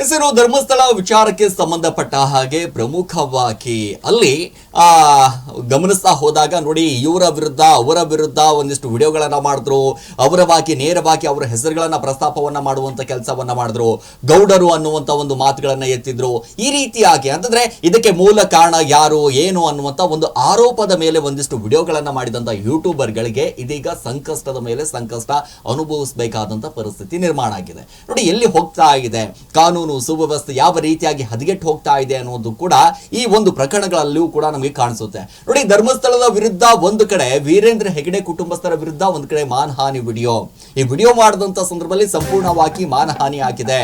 ಹೆಸರು ಧರ್ಮಸ್ಥಳ ವಿಚಾರಕ್ಕೆ ಸಂಬಂಧಪಟ್ಟ ಹಾಗೆ ಪ್ರಮುಖವಾಗಿ ಅಲ್ಲಿ, ಆ, ಗಮನಿಸ್ತಾ ಹೋದಾಗ ನೋಡಿ ಇವರ ವಿರುದ್ಧ, ಅವರ ವಿರುದ್ಧ ಒಂದಿಷ್ಟು ವಿಡಿಯೋಗಳನ್ನ ಮಾಡಿದ್ರು. ಅವರವಾಗಿ, ನೇರವಾಗಿ ಅವರ ಹೆಸರುಗಳನ್ನ ಪ್ರಸ್ತಾಪವನ್ನ ಮಾಡುವಂತ ಕೆಲಸವನ್ನ ಮಾಡಿದ್ರು. ಗೌಡರು ಅನ್ನುವಂತ ಒಂದು ಮಾತುಗಳನ್ನ ಎತ್ತಿದ್ರು. ಈ ರೀತಿಯಾಗಿ ಅಂತಂದ್ರೆ ಇದಕ್ಕೆ ಮೂಲ ಕಾರಣ ಯಾರು, ಏನು ಅನ್ನುವಂತ ಒಂದು ಆರೋಪದ ಮೇಲೆ ಒಂದಿಷ್ಟು ವಿಡಿಯೋಗಳನ್ನ ಮಾಡಿದಂತ ಯೂಟ್ಯೂಬರ್ಗಳಿಗೆ ಇದೀಗ ಸಂಕಷ್ಟದ ಮೇಲೆ ಸಂಕಷ್ಟ ಅನುಭವಿಸಬೇಕಾದಂತ ಪರಿಸ್ಥಿತಿ ನಿರ್ಮಾಣ ಆಗಿದೆ. ನೋಡಿ ಎಲ್ಲಿ ಹೋಗ್ತಾ ಇದೆ? ಕಾನೂನು ಸುವ್ಯವಸ್ಥೆ ಯಾವ ರೀತಿಯಾಗಿ ಹದಗೆಟ್ಟು ಹೋಗ್ತಾ ಇದೆ ಅನ್ನೋದು ಕೂಡ ಈ ಒಂದು ಪ್ರಕರಣಗಳಲ್ಲೂ ಕೂಡ ನಮಗೆ ಕಾಣಿಸುತ್ತೆ. ನೋಡಿ, ಧರ್ಮಸ್ಥಳದ ವಿರುದ್ಧ ಒಂದು ಕಡೆ ವೀರೇಂದ್ರ ಹೆಗಡೆ ಕುಟುಂಬಸ್ಥರ ವಿರುದ್ಧ ಒಂದು ಕಡೆ ಮಾನಹಾನಿ ವಿಡಿಯೋ. ಈ ವಿಡಿಯೋ ಮಾಡಿದಂತ ಸಂದರ್ಭದಲ್ಲಿ ಸಂಪೂರ್ಣವಾಗಿ ಮಾನಹಾನಿ ಆಗಿದೆ.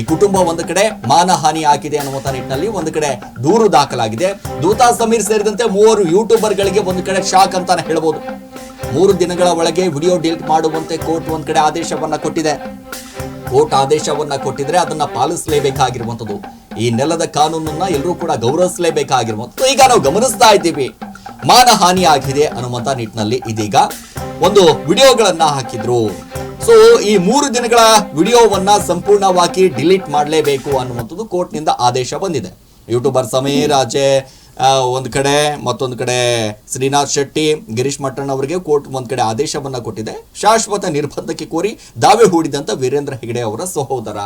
ಈ ಕುಟುಂಬ ಒಂದು ಕಡೆ ಮಾನಹಾನಿ ಆಗಿದೆ ಅನ್ನುವಂತ ನಿಟ್ಟಿನಲ್ಲಿ ಒಂದು ಕಡೆ ದೂರು ದಾಖಲಾಗಿದೆ. ದೂತಾ ಸಮೀರ್ ಸೇರಿದಂತೆ ಮೂವರು ಯೂಟ್ಯೂಬರ್ಗಳಿಗೆ ಒಂದು ಕಡೆ ಶಾಕ್ ಅಂತಾನೆ ಹೇಳ್ಬೋದು. ಮೂರು ದಿನಗಳ ಒಳಗೆ ವಿಡಿಯೋ ಡಿಲೀಟ್ ಮಾಡುವಂತೆ ಕೋರ್ಟ್ ಒಂದ್ ಕಡೆ ಆದೇಶವನ್ನ ಕೊಟ್ಟಿದೆ. ಕೋರ್ಟ್ ಆದೇಶವನ್ನ ಕೊಟ್ಟಿದ್ರೆ ಅದನ್ನ ಪಾಲಿಸಲೇಬೇಕಾಗಿರುವಂತದ್ದು ಈ ನೆಲದ ಕಾನೂನನ್ನ ಎಲ್ಲರೂ ಕೂಡ ಗೌರವಿಸಲೇಬೇಕಾಗಿರುವಂತದ್ದು ಈಗ ನಾವು ಗಮನಿಸ್ತಾ ಇದ್ದೀವಿ. ಮಾನ ಆಗಿದೆ ಅನ್ನುವಂತ ನಿಟ್ಟಿನಲ್ಲಿ ಇದೀಗ ಒಂದು ವಿಡಿಯೋಗಳನ್ನ ಹಾಕಿದ್ರು. ಸೊ ಈ ಮೂರು ದಿನಗಳ ವಿಡಿಯೋವನ್ನ ಸಂಪೂರ್ಣವಾಗಿ ಡಿಲೀಟ್ ಮಾಡಲೇಬೇಕು ಅನ್ನುವಂಥದ್ದು ಕೋರ್ಟ್ನಿಂದ ಆದೇಶ ಬಂದಿದೆ. ಯೂಟ್ಯೂಬರ್ ಸಮೀರ್ ಆಚೆ ಒಂದ್ ಕಡೆ ಮತ್ತೊಂದು ಕಡೆ ಶ್ರೀನಾಥ್ ಶೆಟ್ಟಿ ಗಿರೀಶ್ ಮಟ್ಟಣ್ಣ ಅವರಿಗೆ ಕೋರ್ಟ್ ಒಂದು ಕಡೆ ಆದೇಶವನ್ನ ಕೊಟ್ಟಿದೆ. ಶಾಶ್ವತ ನಿರ್ಬಂಧಕ್ಕೆ ಕೋರಿ ದಾವೆ ಹೂಡಿದಂತ ವೀರೇಂದ್ರ ಹೆಗಡೆ ಅವರ ಸಹೋದರ.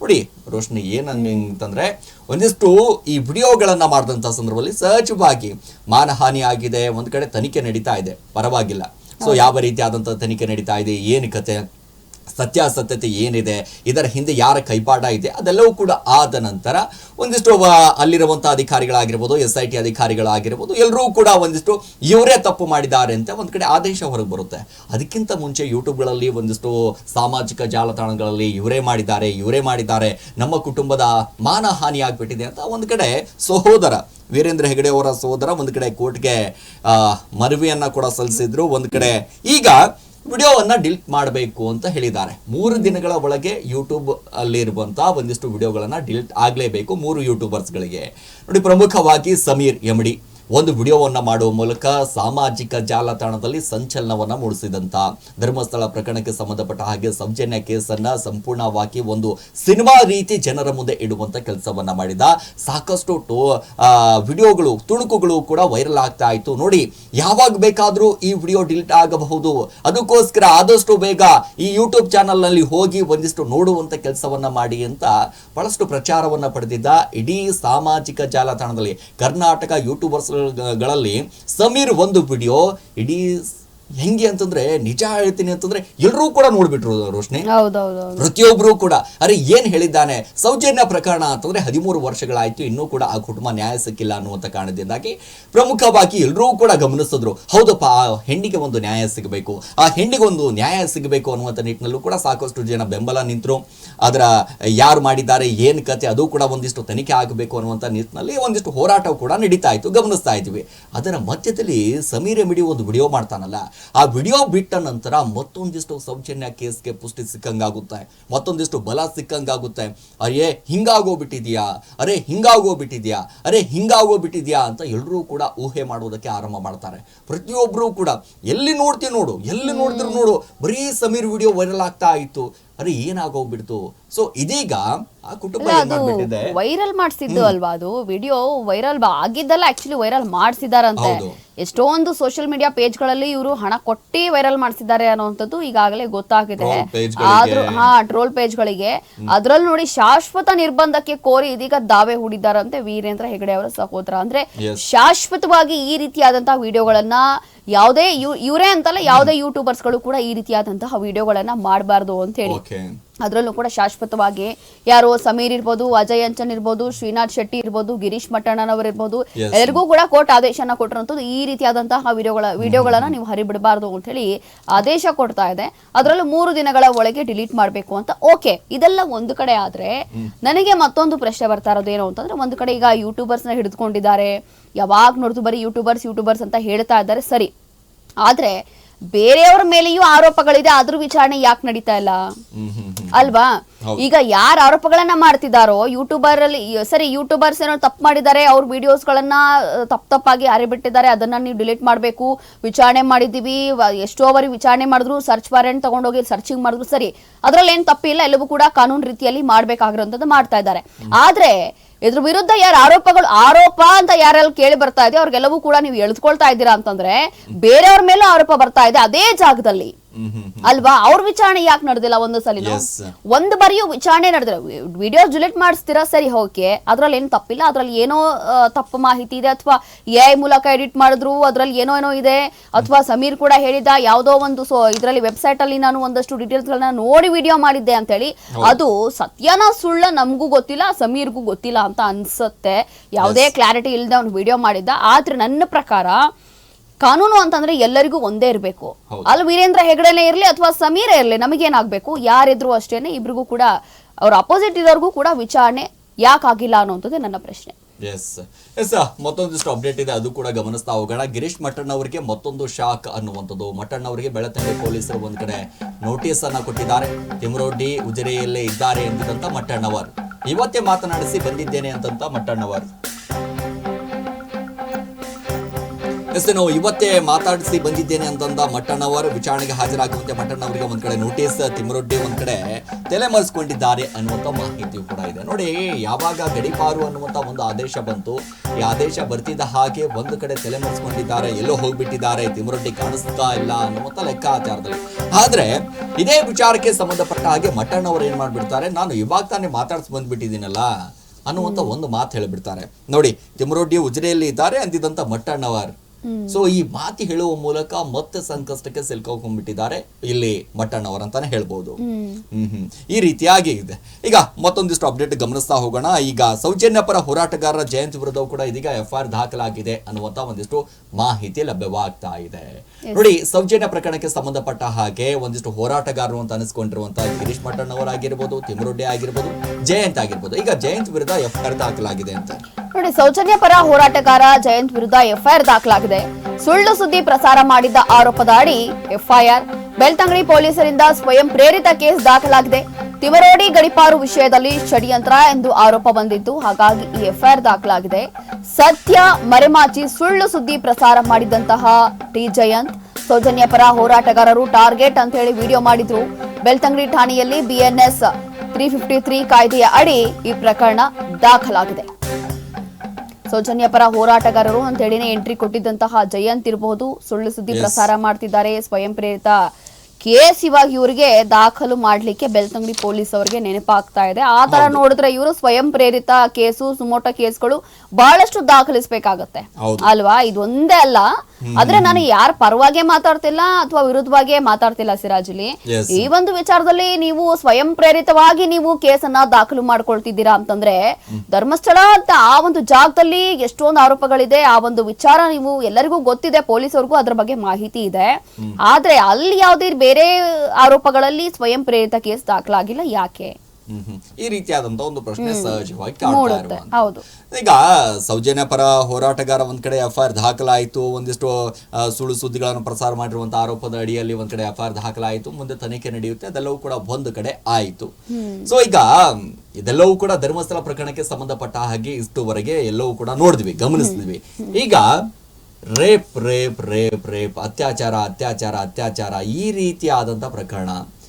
ನೋಡಿ ರೋಶ್ನಿ ಏನಂತಂದ್ರೆ ಒಂದಿಷ್ಟು ಈ ವಿಡಿಯೋಗಳನ್ನ ಮಾಡಿದಂತ ಸಂದರ್ಭದಲ್ಲಿ ಸಹಜವಾಗಿ ಮಾನಹಾನಿ ಆಗಿದೆ ಒಂದ್ ಕಡೆ ತನಿಖೆ ನಡೀತಾ ಇದೆ. ಪರವಾಗಿಲ್ಲ. ಸೊ ಯಾವ ರೀತಿಯಾದಂತ ತನಿಖೆ ನಡೀತಾ ಇದೆ ಏನು ಕತೆ ಸತ್ಯಾಸತ್ಯತೆ ಏನಿದೆ, ಇದರ ಹಿಂದೆ ಯಾರ ಕೈಪಾಡ ಇದೆ, ಅದೆಲ್ಲವೂ ಕೂಡ ಆದ ನಂತರ ಒಂದಿಷ್ಟು ಅಲ್ಲಿರುವಂಥ ಅಧಿಕಾರಿಗಳಾಗಿರ್ಬೋದು ಎಸ್ ಐ ಟಿ ಅಧಿಕಾರಿಗಳಾಗಿರ್ಬೋದು, ಎಲ್ಲರೂ ಕೂಡ ಒಂದಿಷ್ಟು ಇವರೇ ತಪ್ಪು ಮಾಡಿದ್ದಾರೆ ಅಂತ ಒಂದು ಕಡೆ ಆದೇಶ ಹೊರಗೆ ಬರುತ್ತೆ. ಅದಕ್ಕಿಂತ ಮುಂಚೆ ಯೂಟ್ಯೂಬ್ಗಳಲ್ಲಿ ಒಂದಿಷ್ಟು ಸಾಮಾಜಿಕ ಜಾಲತಾಣಗಳಲ್ಲಿ ಇವರೇ ಮಾಡಿದ್ದಾರೆ ಇವರೇ ಮಾಡಿದ್ದಾರೆ, ನಮ್ಮ ಕುಟುಂಬದ ಮಾನಹಾನಿ ಆಗಿಬಿಟ್ಟಿದೆ ಅಂತ ಒಂದು ಕಡೆ ಸಹೋದರ ವೀರೇಂದ್ರ ಹೆಗಡೆ ಅವರ ಸಹೋದರ ಒಂದು ಕಡೆ ಕೋರ್ಟ್ಗೆ ಮನವಿಯನ್ನು ಕೂಡ ಸಲ್ಲಿಸಿದ್ರು. ಒಂದು ಕಡೆ ಈಗ ವಿಡಿಯೋವನ್ನ ಡಿಲೀಟ್ ಮಾಡಬೇಕು ಅಂತ ಹೇಳಿದ್ದಾರೆ. ಮೂರು ದಿನಗಳ ಒಳಗೆ ಯೂಟ್ಯೂಬ್ ಅಲ್ಲಿರುವಂತಹ ಒಂದಿಷ್ಟು ವಿಡಿಯೋಗಳನ್ನು ಡಿಲೀಟ್ ಆಗಲೇಬೇಕು ಮೂರು ಯೂಟ್ಯೂಬರ್ಸ್ಗಳಿಗೆ ನೋಡಿ ಪ್ರಮುಖವಾಗಿ ಸಮೀರ್ ಯಮಡಿ ಒಂದು ವಿಡಿಯೋವನ್ನ ಮಾಡುವ ಮೂಲಕ ಸಾಮಾಜಿಕ ಜಾಲತಾಣದಲ್ಲಿ ಸಂಚಲನವನ್ನ ಮೂಡಿಸಿದಂತ ಧರ್ಮಸ್ಥಳ ಪ್ರಕರಣಕ್ಕೆ ಸಂಬಂಧಪಟ್ಟ ಹಾಗೆ ಸೌಜನ್ಯ ಕೇಸನ್ನ ಸಂಪೂರ್ಣವಾಗಿ ಒಂದು ಸಿನಿಮಾ ರೀತಿ ಜನರ ಮುಂದೆ ಇಡುವಂತ ಕೆಲಸವನ್ನ ಮಾಡಿದ. ಸಾಕಷ್ಟು ವಿಡಿಯೋಗಳು, ತುಣುಕುಗಳು ಕೂಡ ವೈರಲ್ ಆಗ್ತಾ ಇತ್ತು. ನೋಡಿ, ಯಾವಾಗ ಬೇಕಾದ್ರೂ ಈ ವಿಡಿಯೋ ಡಿಲೀಟ್ ಆಗಬಹುದು. ಅದಕ್ಕೋಸ್ಕರ ಆದಷ್ಟು ಬೇಗ ಈ ಯೂಟ್ಯೂಬ್ ಚಾನಲ್ನಲ್ಲಿ ಹೋಗಿ ಒಂದಿಷ್ಟು ನೋಡುವಂತ ಕೆಲಸವನ್ನ ಮಾಡಿ ಅಂತ ಬಹಳಷ್ಟು ಪ್ರಚಾರವನ್ನ ಪಡೆದಿದ್ದ. ಇಡೀ ಸಾಮಾಜಿಕ ಜಾಲತಾಣದಲ್ಲಿ ಕರ್ನಾಟಕ ಯೂಟ್ಯೂಬರ್ಸ್ ಗಳಲ್ಲಿ ಸಮೀರ್ ಒಂದು ವಿಡಿಯೋ ಇಡೀ ಹೆಂಗೆ ಅಂತಂದ್ರೆ ನಿಜ ಹೇಳ್ತೀನಿ ಅಂತಂದ್ರೆ ಎಲ್ಲರೂ ಕೂಡ ನೋಡ್ಬಿಟ್ರು ರೋಶ್ನಿ. ಪ್ರತಿಯೊಬ್ಬರು ಕೂಡ. ಅರೆ ಏನ್ ಹೇಳಿದ್ದಾನೆ? ಸೌಜನ್ಯ ಪ್ರಕರಣ ಅಂತಂದ್ರೆ ಹದಿಮೂರು ವರ್ಷಗಳಾಯ್ತು ಇನ್ನೂ ಕೂಡ ಆ ಕುಟುಂಬ ನ್ಯಾಯ ಸಿಕ್ಕಿಲ್ಲ ಅನ್ನುವಂತ ಕಾರಣದಿಂದಾಗಿ ಪ್ರಮುಖವಾಗಿ ಎಲ್ಲರೂ ಕೂಡ ಗಮನಿಸಿದ್ರು. ಹೌದಪ್ಪ ಆ ಹೆಣ್ಣಿಗೆ ಒಂದು ನ್ಯಾಯ ಸಿಗಬೇಕು. ಆ ಹೆಣ್ಣಿಗೆ ಒಂದು ನ್ಯಾಯ ಸಿಗಬೇಕು ಅನ್ನುವಂತ ನಿಟ್ಟಿನಲ್ಲೂ ಕೂಡ ಸಾಕಷ್ಟು ಜನ ಬೆಂಬಲ ನಿಂತರು. ಅದರ ಯಾರು ಮಾಡಿದ್ದಾರೆ ಏನ್ ಕತೆ ಅದು ಕೂಡ ಒಂದಿಷ್ಟು ತನಿಖೆ ಆಗಬೇಕು ಅನ್ನುವಂತ ನಿಟ್ಟಿನಲ್ಲಿ ಒಂದಿಷ್ಟು ಹೋರಾಟ ಕೂಡ ನಡೀತಾ ಇತ್ತು ಗಮನಿಸ್ತಾ ಇದ್ವಿ. ಅದರ ಮಧ್ಯದಲ್ಲಿ ಸಮೀರ್ ಮಿಡಿ ಒಂದು ವಿಡಿಯೋ ಮಾಡ್ತಾನಲ್ಲ ಆ ವಿಡಿಯೋ ಬಿಟ್ಟ ನಂತರ ಮತ್ತೊಂದಿಷ್ಟು ಸೌಜನ್ಯ ಕೇಸ್ಗೆ ಪುಷ್ಟಿ ಸಿಕ್ಕಂಗಾಗುತ್ತೆ ಮತ್ತೊಂದಿಷ್ಟು ಬಲ ಸಿಕ್ಕಂಗಾಗುತ್ತೆ. ಅರೇ ಹಿಂಗಾಗೋಗ್ಬಿಟ್ಟಿದ್ಯಾ? ಅರೆ ಹಿಂಗಾಗೋಗ್ಬಿಟ್ಟಿದ್ಯಾ? ಅರೆ ಹಿಂಗಾಗೋಗ್ಬಿಟ್ಟಿದ್ಯಾ ಅಂತ ಎಲ್ಲರೂ ಕೂಡ ಊಹೆ ಮಾಡೋದಕ್ಕೆ ಆರಂಭ ಮಾಡ್ತಾರೆ. ಪ್ರತಿಯೊಬ್ಬರೂ ಕೂಡ ಎಲ್ಲಿ ನೋಡ್ತೀವಿ ನೋಡು ಎಲ್ಲಿ ನೋಡಿದ್ರು ನೋಡು ಬರೀ ಸಮೀರ್ ವಿಡಿಯೋ ವೈರಲ್ ಆಗ್ತಾ ಇತ್ತು. ಅರೆ ಏನಾಗೋಗ್ಬಿಡ್ತು? ಸೊ ಇದೀಗ ಆ ಕುಟುಂಬ ವೈರಲ್ ಮಾಡಿಸಿದ್ದು ಅಲ್ವಾ ಅದು? ವಿಡಿಯೋ ವೈರಲ್ ಆಗಿದ್ದಲ್ಲ ಆಕ್ಚುಲಿ ವೈರಲ್ ಮಾಡಿಸಿದಾರಂತೆ. ಎಷ್ಟೊಂದು ಸೋಷಿಯಲ್ ಮೀಡಿಯಾ ಪೇಜ್ಗಳಲ್ಲಿ ಇವರು ಹಣ ಕೊಟ್ಟಿ ವೈರಲ್ ಮಾಡಿಸಿದ್ದಾರೆ ಅನ್ನುವಂಥದ್ದು ಈಗಾಗಲೇ ಗೊತ್ತಾಗಿದೆ. ಆದ್ರೂ ಹಾ ಟ್ರೋಲ್ ಪೇಜ್ಗಳಿಗೆ ಅದ್ರಲ್ಲಿ ನೋಡಿ ಶಾಶ್ವತ ನಿರ್ಬಂಧಕ್ಕೆ ಕೋರಿ ಇದೀಗ ದಾವೆ ಹೂಡಿದ್ದಾರಂತೆ ವೀರೇಂದ್ರ ಹೆಗಡೆ ಅವರ ಸಹೋದರ. ಅಂದ್ರೆ ಶಾಶ್ವತವಾಗಿ ಈ ರೀತಿಯಾದಂತಹ ವಿಡಿಯೋಗಳನ್ನ ಯಾವುದೇ ಇವರೇ ಅಂತಲ್ಲ ಯಾವುದೇ ಯೂಟ್ಯೂಬರ್ಸ್ಗಳು ಕೂಡ ಈ ರೀತಿಯಾದಂತಹ ವಿಡಿಯೋಗಳನ್ನ ಮಾಡಬಾರ್ದು ಅಂತ ಹೇಳಿ. ಅದರಲ್ಲೂ ಕೂಡ ಶಾಶ್ವತವಾಗಿ ಯಾರು ಸಮೀರ್ ಇರ್ಬೋದು ಅಜಯ್ ಅಂಚನ್ ಇರ್ಬೋದು ಶ್ರೀನಾಥ್ ಶೆಟ್ಟಿ ಇರ್ಬೋದು ಗಿರೀಶ್ ಮಟ್ಟಣ್ಣನವರು ಇರ್ಬೋದು. ಎಲ್ಲರಿಗೂ ಕೂಡ ಕೋರ್ಟ್ ಆದೇಶನ ಕೊಟ್ಟಿರುವಂತದ್ದು ಈ ರೀತಿಯಾದಂತಹ ವಿಡಿಯೋಗಳ ವಿಡಿಯೋಗಳನ್ನ ನೀವು ಹರಿಬಿಡಬಾರ್ದು ಅಂತ ಹೇಳಿ ಆದೇಶ ಕೊಡ್ತಾ ಇದೆ. ಅದರಲ್ಲೂ ಮೂರು ದಿನಗಳ ಒಳಗೆ ಡಿಲೀಟ್ ಮಾಡಬೇಕು ಅಂತ. ಓಕೆ ಇದೆಲ್ಲ ಒಂದು ಕಡೆ ಆದ್ರೆ ನನಗೆ ಮತ್ತೊಂದು ಪ್ರಶ್ನೆ ಬರ್ತಾ ಇರೋದು ಏನು ಅಂತಂದ್ರೆ ಒಂದು ಕಡೆ ಈಗ ಯೂಟ್ಯೂಬರ್ಸ್ನ ಹಿಡಿದುಕೊಂಡಿದ್ದಾರೆ ಯಾವಾಗ ನೋಡ್ತು ಬರೀ ಯೂಟ್ಯೂಬರ್ಸ್ ಯೂಟ್ಯೂಬರ್ಸ್ ಅಂತ ಹೇಳ್ತಾ ಇದ್ದಾರೆ ಸರಿ. ಆದ್ರೆ ಬೇರೆಯವ್ರ ಮೇಲೆಯೂ ಆರೋಪಗಳಿದೆ ಅದ್ರ ವಿಚಾರಣೆ ಯಾಕೆ ನಡೀತಾ ಇಲ್ಲ? ಅಲ್ವಾ? ಈಗ ಯಾರ ಆರೋಪಗಳನ್ನ ಮಾಡ್ತಿದಾರೋ ಯೂಟ್ಯೂಬರ್ ಅಲ್ಲಿ ಸರಿ ಯೂಟ್ಯೂಬರ್ಸ್ ಏನೋ ತಪ್ಪು ಮಾಡಿದ್ದಾರೆ ಅವ್ರ ವಿಡಿಯೋಸ್ ಗಳನ್ನ ತಪ್ಪು ತಪ್ಪಾಗಿ ಹರಿಬಿಟ್ಟಿದ್ದಾರೆ ಅದನ್ನ ನೀವು ಡಿಲೀಟ್ ಮಾಡಬೇಕು ವಿಚಾರಣೆ ಮಾಡಿದೀವಿ ಎಷ್ಟೋ ಅವರಿಗೆ ವಿಚಾರಣೆ ಮಾಡಿದ್ರು ಸರ್ಚ್ ವಾರೆಂಟ್ ತಗೊಂಡೋಗಿ ಸರ್ಚಿಂಗ್ ಮಾಡಿದ್ರು ಸರಿ. ಅದ್ರಲ್ಲಿ ಏನ್ ತಪ್ಪಿಲ್ಲ ಎಲ್ಲವೂ ಕೂಡ ಕಾನೂನು ರೀತಿಯಲ್ಲಿ ಮಾಡ್ಬೇಕಾಗಿರೋಂಥದ್ದು ಮಾಡ್ತಾ ಇದ್ದಾರೆ. ಆದ್ರೆ ಇದ್ರ ವಿರುದ್ಧ ಯಾರು ಆರೋಪಗಳು, ಆರೋಪ ಅಂತ ಯಾರೆಲ್ಲ ಕೇಳಿ ಬರ್ತಾ ಇದೆ ಅವ್ರಿಗೆಲ್ಲವೂ ಕೂಡ ನೀವು ಎಳೆದುಕೊಳ್ತಾ ಇದ್ದೀರಾ ಅಂತಂದ್ರೆ ಬೇರೆಯವ್ರ ಮೇಲೂ ಆರೋಪ ಬರ್ತಾ ಇದೆ ಅದೇ ಜಾಗದಲ್ಲಿ. ಅಲ್ವಾ? ಅವ್ರ ವಿಚಾರಣೆ ಯಾಕೆ ನಡೆದಿಲ್ಲ ಒಂದು ಸಲ. ಒಂದು ಬಾರಿಯೂ ವಿಚಾರಣೆ ನಡೆದಿಲ್ಲ. ವಿಡಿಯೋ ಡಿಲೀಟ್ ಮಾಡಿಸ್ತೀರಾ? ಸರಿ ಓಕೆ. ಅದ್ರಲ್ಲಿ ಏನು ತಪ್ಪಿಲ್ಲ? ಅದ್ರಲ್ಲಿ ಏನೋ ತಪ್ಪು ಮಾಹಿತಿ ಇದೆ ಅಥವಾ ಎ ಐ ಮೂಲಕ ಎಡಿಟ್ ಮಾಡಿದ್ರು ಅದ್ರಲ್ಲಿ ಏನೋ ಏನೋ ಇದೆ? ಅಥವಾ ಸಮೀರ್ ಕೂಡ ಹೇಳಿದ ಯಾವುದೋ ಒಂದು ಸೊ ಇದರಲ್ಲಿ ವೆಬ್ಸೈಟ್ ಅಲ್ಲಿ ನಾನು ಒಂದಷ್ಟು ಡೀಟೇಲ್ಸ್ ಗಳನ್ನ ನೋಡಿ ವಿಡಿಯೋ ಮಾಡಿದ್ದೆ ಅಂತೇಳಿ. ಅದು ಸತ್ಯನ ಸುಳ್ಳ ನಮಗೂ ಗೊತ್ತಿಲ್ಲ ಸಮೀರ್ಗೂ ಗೊತ್ತಿಲ್ಲ ಅಂತ ಅನ್ಸುತ್ತೆ. ಯಾವುದೇ ಕ್ಲಾರಿಟಿ ಇಲ್ಲದೆ ಅವ್ನು ವಿಡಿಯೋ ಮಾಡಿದ್ದ. ಆದ್ರೆ ನನ್ನ ಪ್ರಕಾರ ಕಾನೂನು ಅಂತಂದ್ರೆ ಎಲ್ಲರಿಗೂ ಒಂದೇ ಇರಬೇಕು. ಅಲ್ಲಿ ವೀರೇಂದ್ರ ಹೆಗಡೆನೇ ಇರಲಿ ಅಥವಾ ಸಮೀರೇ ಇರಲಿ ನಮಗೇನಾಗಬೇಕು ಯಾರಿದ್ರು ಅಷ್ಟೇನೆ ಇಬ್ರಿಗೂ ಕೂಡ ಅವ್ರ ಅಪೋಸಿಟ್ ಇರೋರ್ಗೂ ಕೂಡ ವಿಚಾರಣೆ ಯಾಕಾಗಿಲ್ಲ ಅನ್ನುವಂಥದ್ದು ನನ್ನ ಪ್ರಶ್ನೆ. ಎಸ್ ಎಸ್ ಮತ್ತೊಂದಿಷ್ಟು ಅಪ್ಡೇಟ್ ಇದೆ ಅದು ಕೂಡ ಗಮನಿಸ್ತಾ ಹೋಗೋಣ. ಗಿರೀಶ್ ಮಠಣ್ಣ ಅವರಿಗೆ ಮತ್ತೊಂದು ಶಾಕ್ ಅನ್ನುವಂಥದ್ದು. ಮಠಣ್ಣ ಅವರಿಗೆ ಬೆಳತಂಡೆ ಪೊಲೀಸರು ಒಂದ್ ಕಡೆ ನೋಟಿಸ್ ಅನ್ನ ಕೊಟ್ಟಿದ್ದಾರೆ. ತಿಮರೋಡ್ಡಿ ಉಜಿರೆಯಲ್ಲೇ ಇದ್ದಾರೆ ಎಂದಿದಂತ ಮಟ್ಟಣ್ಣವರ್ ಇವತ್ತೇ ಮಾತನಾಡಿಸಿ ಬಂದಿದ್ದೇನೆ ಅಂತಂತ ಮಟ್ಟಣ್ಣವರ್ ಎಸ್ ನಾವು ಇವತ್ತೇ ಮಾತಾಡಿಸಿ ಬಂದಿದ್ದೇನೆ ಅಂತಂದ ಮಟ್ಟಣ್ಣವರು ವಿಚಾರಣೆಗೆ ಹಾಜರಾಗುವಂತೆ ಮಟ್ಟಣ್ಣವರಿಗೆ ಒಂದ್ ಕಡೆ ನೋಟಿಸ್ ತಿಮ್ಮರೊಡ್ಡಿ ಒಂದ್ ಕಡೆ ತಲೆಮರೆಸ್ಕೊಂಡಿದ್ದಾರೆ ಅನ್ನುವಂತ ಮಾಹಿತಿಯು ಕೂಡ ಇದೆ. ನೋಡಿ, ಯಾವಾಗ ಗಡಿಪಾರು ಅನ್ನುವಂತ ಒಂದು ಆದೇಶ ಬಂತು. ಈ ಆದೇಶ ಬರ್ತಿದ್ದ ಹಾಗೆ ಒಂದು ಕಡೆ ತಲೆಮರೆಸ್ಕೊಂಡಿದ್ದಾರೆ, ಎಲ್ಲೋ ಹೋಗ್ಬಿಟ್ಟಿದ್ದಾರೆ, ತಿಮ್ಮರೊಡ್ಡಿ ಕಾಣಿಸ್ತಾ ಇಲ್ಲ ಅನ್ನುವಂತ ಲೆಕ್ಕಾಚಾರದಲ್ಲಿ. ಆದ್ರೆ, ಇದೇ ವಿಚಾರಕ್ಕೆ ಸಂಬಂಧಪಟ್ಟ ಹಾಗೆ ಮಟ್ಟಣ್ಣವರು ಏನ್ ಮಾಡ್ಬಿಡ್ತಾರೆ, ನಾನು ಇವಾಗ ತಾನೇ ಮಾತಾಡ್ಸಿ ಬಂದ್ಬಿಟ್ಟಿದ್ದೀನಲ್ಲ ಅನ್ನುವಂತ ಒಂದು ಮಾತು ಹೇಳಿಬಿಡ್ತಾರೆ. ನೋಡಿ, ತಿಮ್ಮರೊಡ್ಡಿ ಉಜಿರೆಯಲ್ಲಿ ಇದ್ದಾರೆ ಅಂದಿದಂತ ಮಟ್ಟಣ್ಣವರ್ ಸೊ ಈ ಮಾತಿ ಹೇಳುವ ಮೂಲಕ ಮತ್ತೆ ಸಂಕಷ್ಟಕ್ಕೆ ಸಿಲ್ಕೊಂಡ್ಬಿಟ್ಟಿದ್ದಾರೆ ಇಲ್ಲಿ ಮಟ್ಟಣ್ಣವರ್ ಅಂತಾನೆ ಹೇಳ್ಬೋದು. ಹ್ಮ್. ಹ್ಮ್ ಈ ರೀತಿಯಾಗಿ ಇದೆ. ಈಗ ಮತ್ತೊಂದಿಷ್ಟು ಅಪ್ಡೇಟ್ ಗಮನಿಸ್ತಾ ಹೋಗೋಣ. ಈಗ ಸೌಜನ್ಯ ಪರ ಹೋರಾಟಗಾರರ ಜಯಂತಿ ವಿರುದ್ಧವು ಕೂಡ ಇದೀಗ ಎಫ್ ಆರ್ ದಾಖಲಾಗಿದೆ ಅನ್ನುವಂತ ಒಂದಿಷ್ಟು ಮಾಹಿತಿ ಲಭ್ಯವಾಗ್ತಾ ಇದೆ. ನೋಡಿ ಸೌಜನ್ಯ ಪ್ರಕರಣಕ್ಕೆ ಸಂಬಂಧಪಟ್ಟ ಹಾಗೆ ಒಂದಿಷ್ಟು ಹೋರಾಟಗಾರರು ಅಂತ ಅನಿಸ್ಕೊಂಡಿರುವಂತಹ ಗಿರೀಶ್ ಮಟ್ಟಣ್ಣವರಾಗಿರ್ಬೋದು ತಿಮ್ಮರೊಡ್ಡಿ ಆಗಿರ್ಬೋದು ಜಯಂತ್ ಆಗಿರ್ಬೋದು. ಈಗ ಜಯಂತ್ ವಿರುದ್ಧ ಎಫ್ ಐ ಆರ್ ದಾಖಲಾಗಿದೆ ಅಂತ. ನೋಡಿ ಸೌಜನ್ಯ ಪರ ಹೋರಾಟಗಾರ ಜಯಂತ್ ವಿರುದ್ಧ ಎಫ್ಐಆರ್ ದಾಖಲಾಗಿದೆ. ಸುಳ್ಳು ಸುದ್ದಿ ಪ್ರಸಾರ ಮಾಡಿದ್ದ ಆರೋಪದ ಅಡಿ ಎಫ್ಐಆರ್ ಬೆಳ್ತಂಗಡಿ ಪೊಲೀಸರಿಂದ ಸ್ವಯಂ ಪ್ರೇರಿತ ಕೇಸ್ ದಾಖಲಾಗಿದೆ. ತಿವರೋಡಿ ಗಡಿಪಾರು ವಿಷಯದಲ್ಲಿ ಷಡ್ಯಂತ್ರ ಎಂದು ಆರೋಪ ಬಂದಿದ್ದು, ಹಾಗಾಗಿ ಈ ಎಫ್ಐಆರ್ ದಾಖಲಾಗಿದೆ. ಸತ್ಯ ಮರೆಮಾಚಿ ಸುಳ್ಳು ಸುದ್ದಿ ಪ್ರಸಾರ ಮಾಡಿದಂತಹ ಟಿ ಜಯಂತ್ ಸೌಜನ್ಯ ಪರ ಹೋರಾಟಗಾರರು ಟಾರ್ಗೆಟ್ ಅಂತ ಹೇಳಿ ವಿಡಿಯೋ ಮಾಡಿದ್ರು. ಬೆಳ್ತಂಗಡಿ ಠಾಣೆಯಲ್ಲಿ ಬಿಎನ್ಎಸ್ ತ್ರೀ ಫಿಫ್ಟಿ ತ್ರೀ ಕಾಯ್ದೆಯ ಅಡಿ ಈ ಪ್ರಕರಣ ದಾಖಲಾಗಿದೆ. ಸೌಜನ್ಯ ಪರ ಹೋರಾಟಗಾರರು ಅಂತೇಳಿನೇ ಎಂಟ್ರಿ ಕೊಟ್ಟಿದ್ದಂತಹ ಜಯಂತ್ ಇರಬಹುದು. ಸುಳ್ಳು ಸುದ್ದಿ ಪ್ರಸಾರ ಮಾಡ್ತಿದ್ದಾರೆ. ಸ್ವಯಂ ಪ್ರೇರಿತ ಕೇಸ್ ಇವಾಗ ಇವರಿಗೆ ದಾಖಲು ಮಾಡ್ಲಿಕ್ಕೆ ಬೆಳ್ತಂಗಡಿ ಪೊಲೀಸ್ ಅವರಿಗೆ ನೆನಪಾಗ್ತಾ ಇದೆ. ಆ ತರ ನೋಡಿದ್ರೆ ಇವರು ಸ್ವಯಂ ಪ್ರೇರಿತ ಕೇಸು ಸುಮೋಟ ಕೇಸ್ಗಳು ಬಹಳಷ್ಟು ದಾಖಲಿಸಬೇಕಾಗತ್ತೆ. ಅಲ್ವಾ? ಇದೊಂದೇ ಅಲ್ಲ. ಆದ್ರೆ ನಾನು ಯಾರ ಪರವಾಗಿ ಮಾತಾಡ್ತಿಲ್ಲ ಅಥವಾ ವಿರುದ್ಧವಾಗಿ ಮಾತಾಡ್ತಿಲ್ಲ ಸಿರಾಜುಲಿ. ಈ ಒಂದು ವಿಚಾರದಲ್ಲಿ ನೀವು ಸ್ವಯಂ ಪ್ರೇರಿತವಾಗಿ ನೀವು ಕೇಸನ್ನ ದಾಖಲು ಮಾಡ್ಕೊಳ್ತಿದ್ದೀರಾ ಅಂತಂದ್ರೆ ಧರ್ಮಸ್ಥಳ ಅಂತ ಆ ಒಂದು ಜಾಗದಲ್ಲಿ ಎಷ್ಟೊಂದು ಆರೋಪಗಳಿದೆ ಆ ಒಂದು ವಿಚಾರ ನೀವು ಎಲ್ಲರಿಗೂ ಗೊತ್ತಿದೆ ಪೊಲೀಸರಿಗೂ ಅದ್ರ ಬಗ್ಗೆ ಮಾಹಿತಿ ಇದೆ. ಆದ್ರೆ ಅಲ್ಲಿ ಯಾವ್ದೇ ಬೇರೆ ಆರೋಪಗಳಲ್ಲಿ ಸ್ವಯಂ ಪ್ರೇರಿತ ಕೇಸ್ ದಾಖಲಾಗಿಲ್ಲ ಯಾಕೆ. ಈ ರೀತಿಯಾದಂತಹ ಒಂದು ಪ್ರಶ್ನೆ ಸಹಜವಾಗಿ ಕಾಡ್ತಾ ಇರುವಂತ ಈಗ ಸೌಜನ್ಯ ಪರ ಹೋರಾಟಗಾರ ಒಂದ್ ಕಡೆ ಎಫ್ ಐ ಆರ್ ದಾಖಲಾಯಿತು ಒಂದಿಷ್ಟು ಸುಳ್ಳು ಸುದ್ದಿಗಳನ್ನು ಪ್ರಸಾರ ಮಾಡಿರುವಂತಹ ಆರೋಪದ ಅಡಿಯಲ್ಲಿ ಒಂದ್ ಕಡೆ ಎಫ್ ಐ ಆರ್ ದಾಖಲಾಯಿತು ಮುಂದೆ ತನಿಖೆ ನಡೆಯುತ್ತೆ ಅದೆಲ್ಲವೂ ಕೂಡ ಒಂದ್ ಕಡೆ ಆಯಿತು. ಸೊ ಈಗ ಇದೆಲ್ಲವೂ ಕೂಡ ಧರ್ಮಸ್ಥಳ ಪ್ರಕರಣಕ್ಕೆ ಸಂಬಂಧಪಟ್ಟ ಹಾಗೆ ಇಷ್ಟುವರೆಗೆ ಎಲ್ಲವೂ ಕೂಡ ನೋಡಿದ್ವಿ ಗಮನಿಸಿದ್ವಿ. ಈಗ ರೇಪ್ ರೇಪ್ ರೇಪ್ ರೇಪ್ ಅತ್ಯಾಚಾರ ಅತ್ಯಾಚಾರ ಅತ್ಯಾಚಾರ ಈ ರೀತಿಯಾದಂತ ಪ್ರಕರಣ.